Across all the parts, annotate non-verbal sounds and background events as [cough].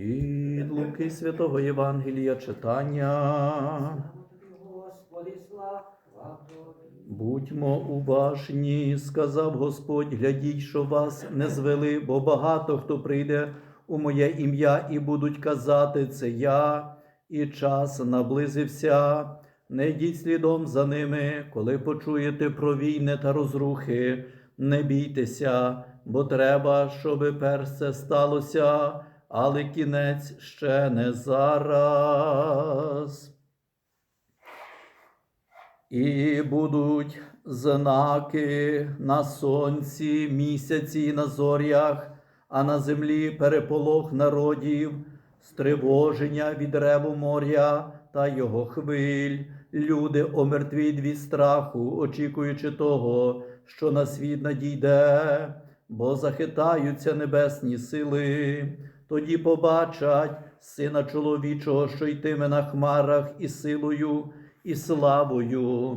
Від Луки Святого Євангелія читання. Будьмо уважні, сказав Господь, глядіть, що вас не звели, бо багато хто прийде у моє ім'я і будуть казати, це я, і час наблизився. Не йдіть слідом за ними, коли почуєте про війни та розрухи, не бійтеся, бо треба, щоби перш це сталося, але кінець ще не зараз. І будуть знаки на сонці, місяці і на зорях, а на землі переполох народів, стривоження від реву моря та його хвиль. Люди омертвіють від страху, очікуючи того, що на світ надійде, бо захитаються небесні сили. Тоді побачать сина чоловічого, що йтиме на хмарах і силою і славою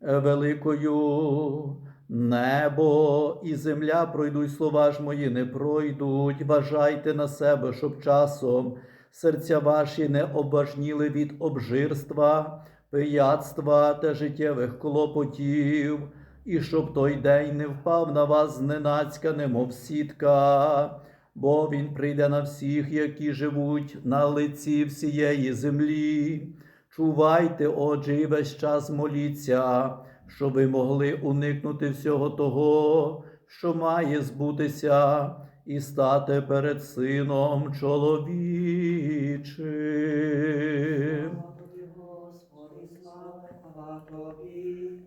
великою. Небо і земля пройдуть, слова ж мої не пройдуть. Вважайте на себе, щоб часом серця ваші не обажніли від обжирства, пияцтва та життєвих клопотів, і щоб той день не впав на вас зненацька, немов сітка, бо він прийде на всіх, які живуть на лиці всієї землі. Чувайте, отже, і весь час моліться, щоб ви могли уникнути всього того, що має збутися, і стати перед сином чоловічим.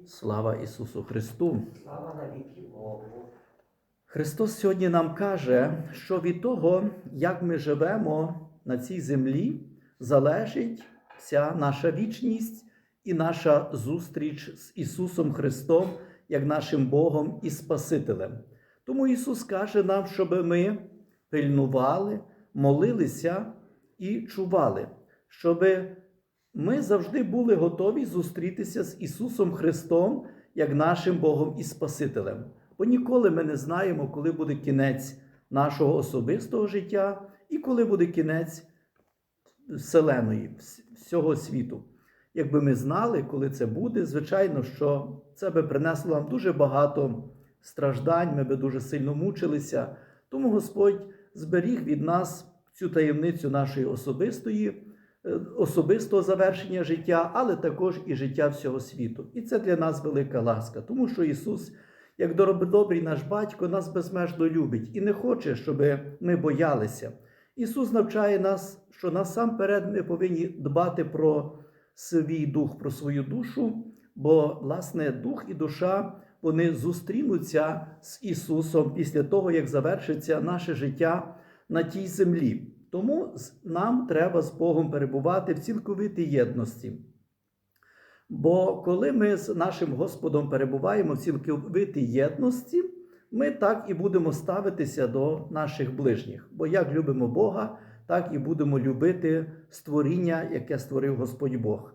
Слава Ісусу Христу! Слава навіки Богу. Христос сьогодні нам каже, що від того, як ми живемо на цій землі, залежить вся наша вічність і наша зустріч з Ісусом Христом, як нашим Богом і Спасителем. Тому Ісус каже нам, щоб ми пильнували, молилися і чували, щоб ми завжди були готові зустрітися з Ісусом Христом як нашим Богом і Спасителем. Бо ніколи ми не знаємо, коли буде кінець нашого особистого життя і коли буде кінець Вселеної, всього світу. Якби ми знали, коли це буде, звичайно, що це би принесло нам дуже багато страждань, ми би дуже сильно мучилися. Тому Господь зберіг від нас цю таємницю нашої особистої, е, особистого завершення життя, але також і життя всього світу. І це для нас велика ласка, тому що Ісус, як добрий наш батько, нас безмежно любить і не хоче, щоб ми боялися. Ісус навчає нас, що насамперед ми повинні дбати про свій дух, про свою душу, бо, власне, дух і душа вони зустрінуться з Ісусом після того, як завершиться наше життя на тій землі. Тому нам треба з Богом перебувати в цілковитій єдності. Бо коли ми з нашим Господом перебуваємо в цілковитій єдності, ми так і будемо ставитися до наших ближніх. Бо як любимо Бога, так і будемо любити створіння, яке створив Господь Бог.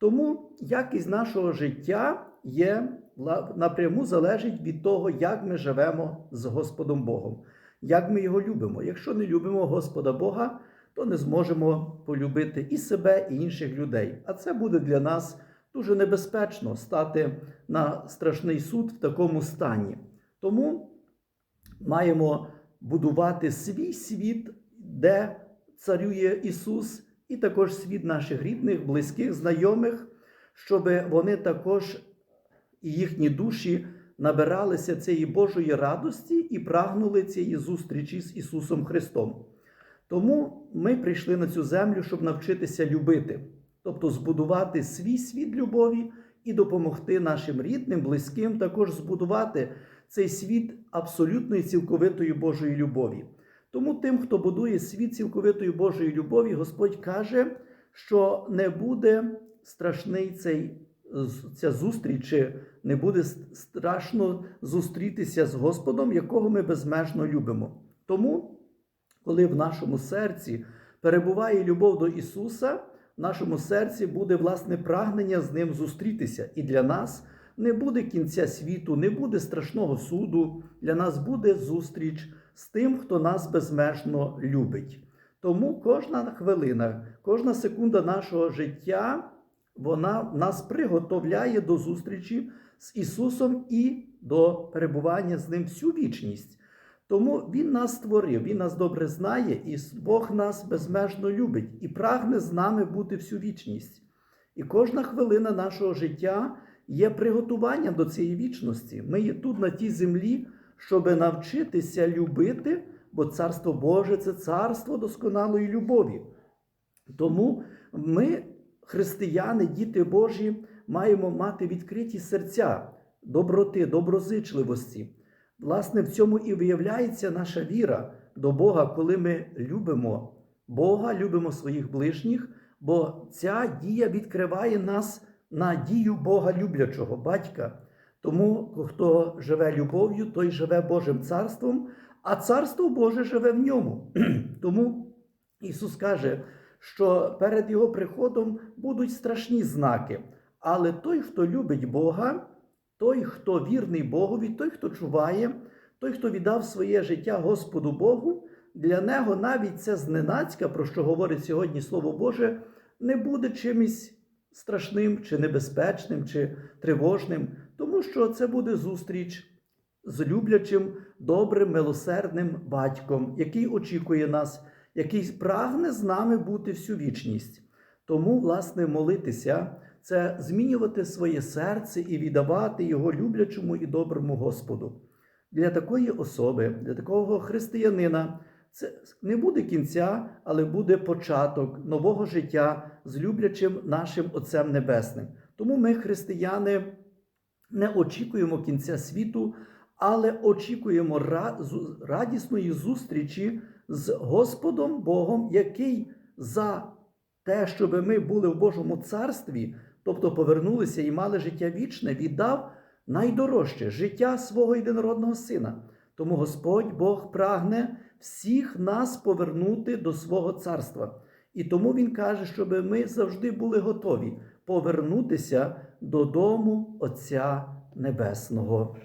Тому якість нашого життя є напряму залежить від того, як ми живемо з Господом Богом, як ми його любимо. Якщо не любимо Господа Бога, то не зможемо полюбити і себе, і інших людей. А це буде для нас дуже небезпечно стати на страшний суд в такому стані. Тому маємо будувати свій світ, де царює Ісус, і також світ наших рідних, близьких, знайомих, щоб вони також і їхні душі набиралися цієї Божої радості і прагнули цієї зустрічі з Ісусом Христом. Тому ми прийшли на цю землю, щоб навчитися любити, тобто збудувати свій світ любові і допомогти нашим рідним, близьким також збудувати цей світ абсолютної цілковитої Божої любові. Тому тим, хто будує світ цілковитої Божої любові, Господь каже, що не буде страшний цей, ця зустріч, чи не буде страшно зустрітися з Господом, якого ми безмежно любимо. Тому, коли в нашому серці перебуває любов до Ісуса, нашому серці буде власне прагнення з Ним зустрітися. І для нас не буде кінця світу, не буде страшного суду. Для нас буде зустріч з тим, хто нас безмежно любить. Тому кожна хвилина, кожна секунда нашого життя, вона нас приготовляє до зустрічі з Ісусом і до перебування з Ним всю вічність. Тому Він нас створив, Він нас добре знає, і Бог нас безмежно любить і прагне з нами бути всю вічність. І кожна хвилина нашого життя є приготуванням до цієї вічності. Ми є тут, на тій землі, щоб навчитися любити, бо Царство Боже це царство досконалої любові. Тому ми, християни, діти Божі, маємо мати відкриті серця, доброти, доброзичливості. Власне, в цьому і виявляється наша віра до Бога, коли ми любимо Бога, любимо своїх ближніх, бо ця дія відкриває нас на дію Бога люблячого, батька. Тому, хто живе любов'ю, той живе Божим царством, а царство Боже живе в ньому. [clears throat] Тому Ісус каже, що перед Його приходом будуть страшні знаки. Але той, хто любить Бога, той, хто вірний Богові, той, хто чуває, той, хто віддав своє життя Господу Богу, для нього навіть це зненацька, про що говорить сьогодні Слово Боже, не буде чимось страшним, чи небезпечним, чи тривожним, тому що це буде зустріч з люблячим, добрим, милосердним батьком, який очікує нас, який прагне з нами бути всю вічність. Тому, власне, молитися це змінювати своє серце і віддавати його люблячому і доброму Господу. Для такої особи, для такого християнина, це не буде кінця, але буде початок нового життя з люблячим нашим Отцем Небесним. Тому ми, християни, не очікуємо кінця світу, але очікуємо радісної зустрічі з Господом Богом, який за те, щоб ми були в Божому царстві, тобто повернулися і мали життя вічне, віддав найдорожче життя свого єдинородного сина. Тому Господь Бог прагне всіх нас повернути до свого царства. І тому Він каже, щоб ми завжди були готові повернутися додому Отця Небесного.